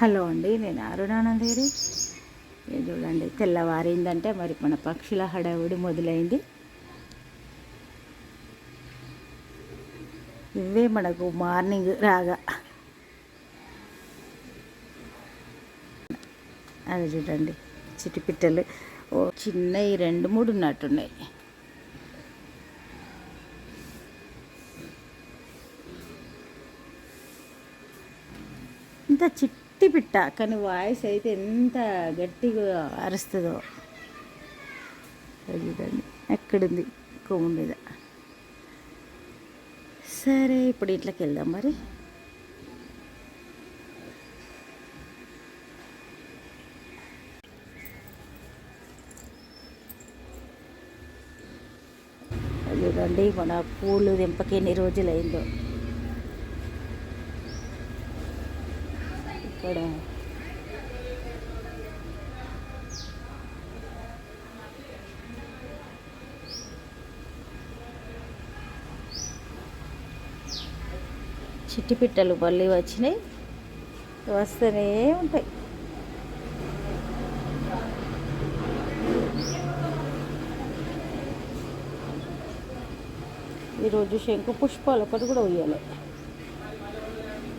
Hello అండి నేను అరుణానందేరి ఇది చూడండి తెల్లవారిందంటే మరి మన పక్షుల హడావుడి మొదలైంది. ఇవే మనకు మార్నింగ్ రాగా. అది చూడండి చిటిపిట్టలు. ఓ చిన్నవి రెండు మూడు ఉన్నట్టున్నాయి. ఇంత గట్టి పిట్ట కానీ వాయిస్ అయితే ఎంత గట్టిగా అరుస్తుందో. అది చూడండి ఎక్కడుంది? కొమ్ము మీద. సరే ఇప్పుడు ఇట్లకి వెళ్దాం మరి. చూడండి మన పూలు దింపకి ఎన్ని రోజులైందో. ఇక్కడ. చిట్టి పిట్టలు మళ్ళీ వచ్చినాయి. వస్తూనే ఉంటాయి. ఈరోజు శంకు పుష్పాలు ఒకటి కూడా ఉయ్యాలి.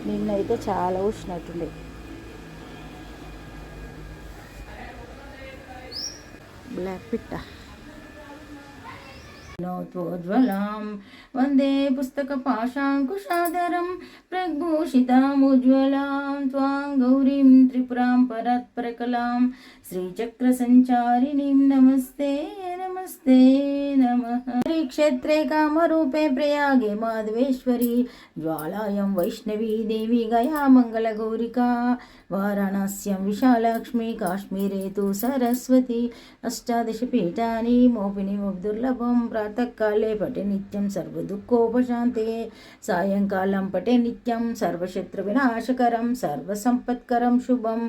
నిన్నైతే చాలా ఉష్ణట్టుండే బ్లాక్ పిట్ట लां वन्दे पुस्तकपाशाङ्कुशादरं प्रग्भूषितामुज्ज्वलां। त्वां गौरीं त्रिपुरां परत्प्रकलां। श्रीचक्रसञ्चारिणीं नमस्ते नमस्ते नमः। श्रीक्षेत्रे कामरूपे प्रयागे माधवेश्वरी। ज्वालायं वैष्णवी देवी गया मङ्गलगौरिका वाराणस्यां विशालक्ष्मी काश्मीरे तु सरस्वती। अष्टादशपीठानि पीठानि मोपिनीम दुर्लभं प्राप्तम् ప్రాతకాలే పటే నిత్యం సర్వదుఃఖోపశాంతే. సాయంకాలం పటే నిత్యం సర్వశత్రు వినాశకరం సర్వసంపత్కరం శుభం.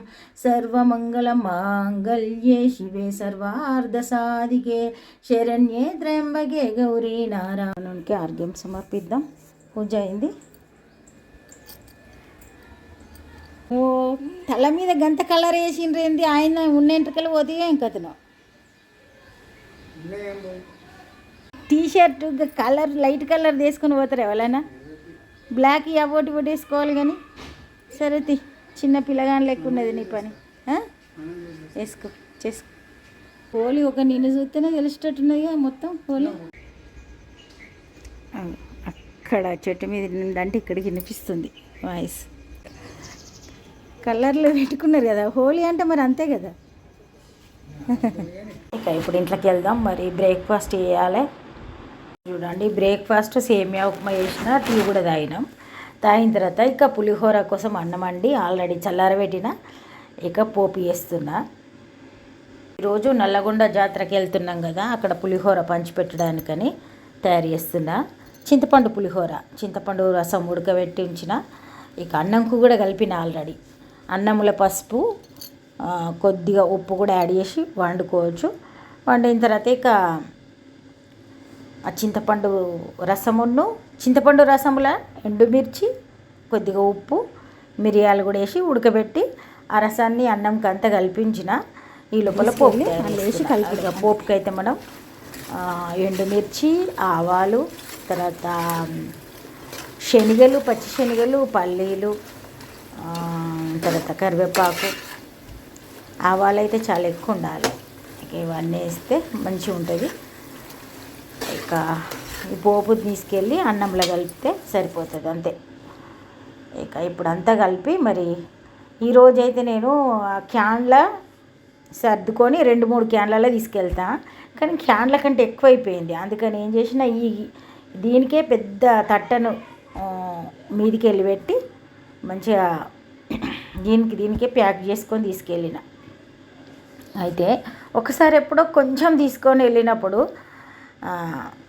సర్వమంగళం మాంగళ్యే శివే సర్వార్ధసాధికే. శరణ్యే త్ర్యంబకే గౌరీ నారాయణునికి ఆర్గ్యం సమర్పిద్దాం. పూజ అయింది. ఓ తల మీద గంత కలర్ వేసిండ్రేంది ఆయన ఉన్న ఎంట్రుకలు పోతే ఏం కథను T shirt colour light colour తీసుకుని పోతారు ఎవరైనా? బ్లాక్ అవోటి ఒకటి వేసుకోవాలి కానీ. సరే తి చిన్న పిల్లగాని లెక్క ఉన్నది నీ పని? వేసుకో చేసుకో. హోలీ ఒక నిన్ను చూస్తేనే తెలిసేటట్టున్నదిగా మొత్తం హోలీ అక్కడ చెట్టు మీద నిందంటే ఇక్కడికి వినిపిస్తుంది వాయిస్. కలర్లు పెట్టుకున్నారు కదా హోలీ అంటే మరి అంతే కదా. ఇక ఇప్పుడు ఇంట్లోకి వెళ్దాం మరి బ్రేక్ఫాస్ట్ చేయాలి. చూడండి. బ్రేక్ఫాస్ట్ సేమియా ఉప్మా చేసిన టీ కూడా తాగినాం. తాగిన తర్వాత ఇక పులిహోర కోసం అన్నం వండి ఆల్రెడీ చల్లారబెట్టిన ఇక పోపు వేస్తున్నా ఈరోజు నల్లగొండ జాతరకి వెళ్తున్నాం కదా. అక్కడ పులిహోర పంచిపెట్టడానికని తయారు చేస్తున్నా. చింతపండు పులిహోర. చింతపండు రసం ఉడకబెట్టి ఉంచిన. ఇక అన్నంకు కూడా కలిపిన ఆల్రెడీ. అన్నంలో పసుపు కొద్దిగా ఉప్పు కూడా యాడ్ చేసి వండుకోవచ్చు. వండిన తర్వాత ఇక ఆ చింతపండు రసమును చింతపండు రసముల ఎండుమిర్చి కొద్దిగా ఉప్పు మిరియాలు కూడా వేసి ఉడకబెట్టి ఆ రసాన్ని అన్నంకి అంతా కల్పించిన ఈ లోపల పోపు వేసి కలిపి పోపుకి అయితే మనం ఎండుమిర్చి ఆవాలు తర్వాత శనగలు పచ్చి శనగలు పల్లీలు తర్వాత కరివేపాకు. ఆవాలు అయితే చాలా ఎక్కువ ఉండాలి. ఇవన్నీ వేస్తే మంచిగా ఉంటుంది ఈ పోపు తీసుకెళ్ళి అన్నంలో కలిపితే సరిపోతుంది అంతే. ఇక ఇప్పుడు అంతా కలిపి మరి ఈరోజైతే అయితే నేను ఆ క్యాన్ల సర్దుకొని రెండు మూడు క్యాన్లలో తీసుకెళ్తా. కానీ క్యాన్ల కంటే ఎక్కువైపోయింది. అందుకని ఏం చేసిన ఈ దీనికే పెద్ద తట్టను మీదికి వెళ్ళి పెట్టి మంచిగా దీనికి దీనికే ప్యాక్ చేసుకొని తీసుకెళ్ళిన. అయితే ఒకసారి ఎప్పుడో కొంచెం తీసుకొని వెళ్ళినప్పుడు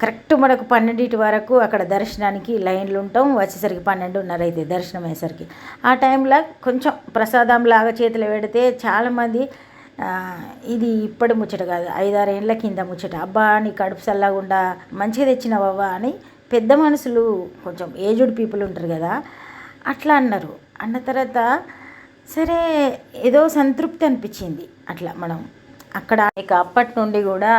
కరెక్ట్ మనకు పన్నెండింటి వరకు అక్కడ దర్శనానికి లైన్లు ఉంటాం. వచ్చేసరికి పన్నెండున్నర అయితే దర్శనం అయ్యేసరికి. ఆ టైంలో కొంచెం ప్రసాదం లాగా చేతిలో పెడితే చాలామంది ఇది ఇప్పటి ముచ్చట కాదు ఐదారు ఏళ్ళ కింద ముచ్చట. అబ్బా నీ కడుపు చల్లకుండా మంచిగా తెచ్చినావవ్వా అని పెద్ద మనుషులు కొంచెం ఏజ్డ్ పీపుల్ ఉంటారు కదా అట్లా అన్నారు. అన్న తర్వాత సరే ఏదో సంతృప్తి అనిపించింది. అట్లా మనం అక్కడ ఇక అప్పటి నుండి కూడా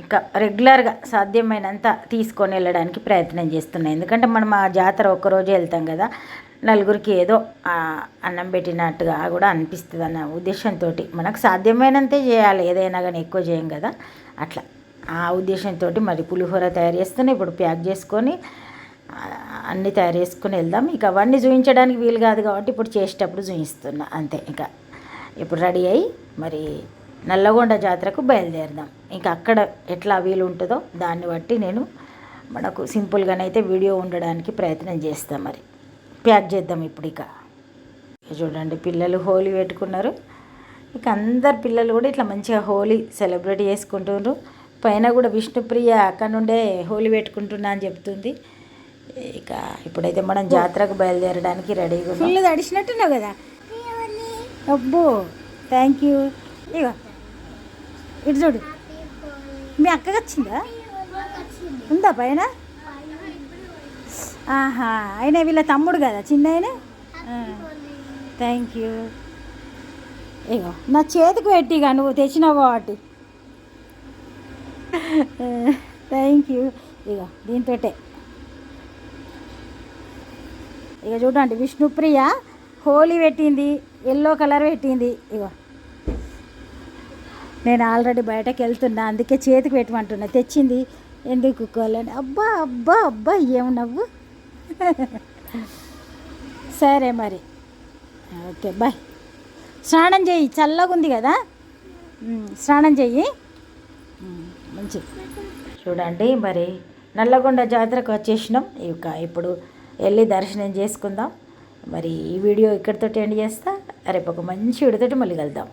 ఇక రెగ్యులర్గా సాధ్యమైనంత తీసుకొని వెళ్ళడానికి ప్రయత్నం చేస్తున్నాయి ఎందుకంటే మనం ఆ జాతర ఒక్కరోజే వెళ్తాం కదా నలుగురికి ఏదో అన్నం పెట్టినట్టుగా కూడా అనిపిస్తుంది అన్న ఉద్దేశంతో మనకు సాధ్యమైనంతే చేయాలి. ఏదైనా కానీ ఎక్కువ చేయం కదా అట్లా. ఆ ఉద్దేశంతో మరి పులిహోర తయారు చేస్తూనే ఇప్పుడు ప్యాక్ చేసుకొని అన్నీ తయారు చేసుకుని వెళ్దాం. ఇక అవన్నీ చూపించడానికి వీలు కాదు కాబట్టి ఇప్పుడు చేసేటప్పుడు చూపిస్తున్నా అంతే. ఇక ఇప్పుడు రెడీ అయ్యి మరి నల్లగొండ జాతరకు బయలుదేరదాం. ఇంకా అక్కడ ఎట్లా వీలు ఉంటుందో దాన్ని బట్టి నేను మనకు సింపుల్గానైతే వీడియో ఉండడానికి ప్రయత్నం చేస్తాం మరి. ప్యాక్ చేద్దాం ఇప్పుడు ఇక. చూడండి పిల్లలు హోలీ పెట్టుకున్నారు. ఇక అందరు పిల్లలు కూడా ఇట్లా మంచిగా హోలీ సెలబ్రేట్ చేసుకుంటున్నారు. పైన కూడా విష్ణుప్రియ అక్కడ నుండే హోలీ పెట్టుకుంటున్నా అని చెప్తుంది. ఇక ఇప్పుడైతే మనం జాతరకు బయలుదేరడానికి రెడీగా ఫుల్ తడిసినట్టున్నావు కదా. అబ్బో థ్యాంక్ యూ ఇగో. ఇటు చూడు. మీ అక్కకి వచ్చిందా? ఉందా పైన? ఆహా ఆయన వీళ్ళ తమ్ముడు కదా చిన్న ఆయన? థ్యాంక్ యూ ఇగో నా చేతికి పెట్టిగా నువ్వు తెచ్చినావు కాబట్టి. థ్యాంక్ యూ ఇగో దీంతో ఇక చూడండి విష్ణుప్రియ హోలీ పెట్టింది ఎల్లో కలర్ పెట్టింది. ఇగో. నేను ఆల్రెడీ బయటకు వెళ్తున్నా అందుకే చేతికి పెట్టమంటున్నా. తెచ్చింది ఎందుకు కుక్కోవాలని అబ్బా అబ్బా అబ్బా ఏం నవ్వు? సరే మరి. Okay bye. స్నానం చెయ్యి చల్లగా ఉంది కదా? స్నానం చెయ్యి మంచి మంచిది. చూడండి మరి నల్లగొండ జాతరకు వచ్చేసినాం. ఇక ఇప్పుడు వెళ్ళి దర్శనం చేసుకుందాం. మరి ఈ వీడియో ఇక్కడితోటి ఎండ్ చేస్తా. రేపు ఒక మంచి వీడియోతో మళ్ళీ కలుద్దాం.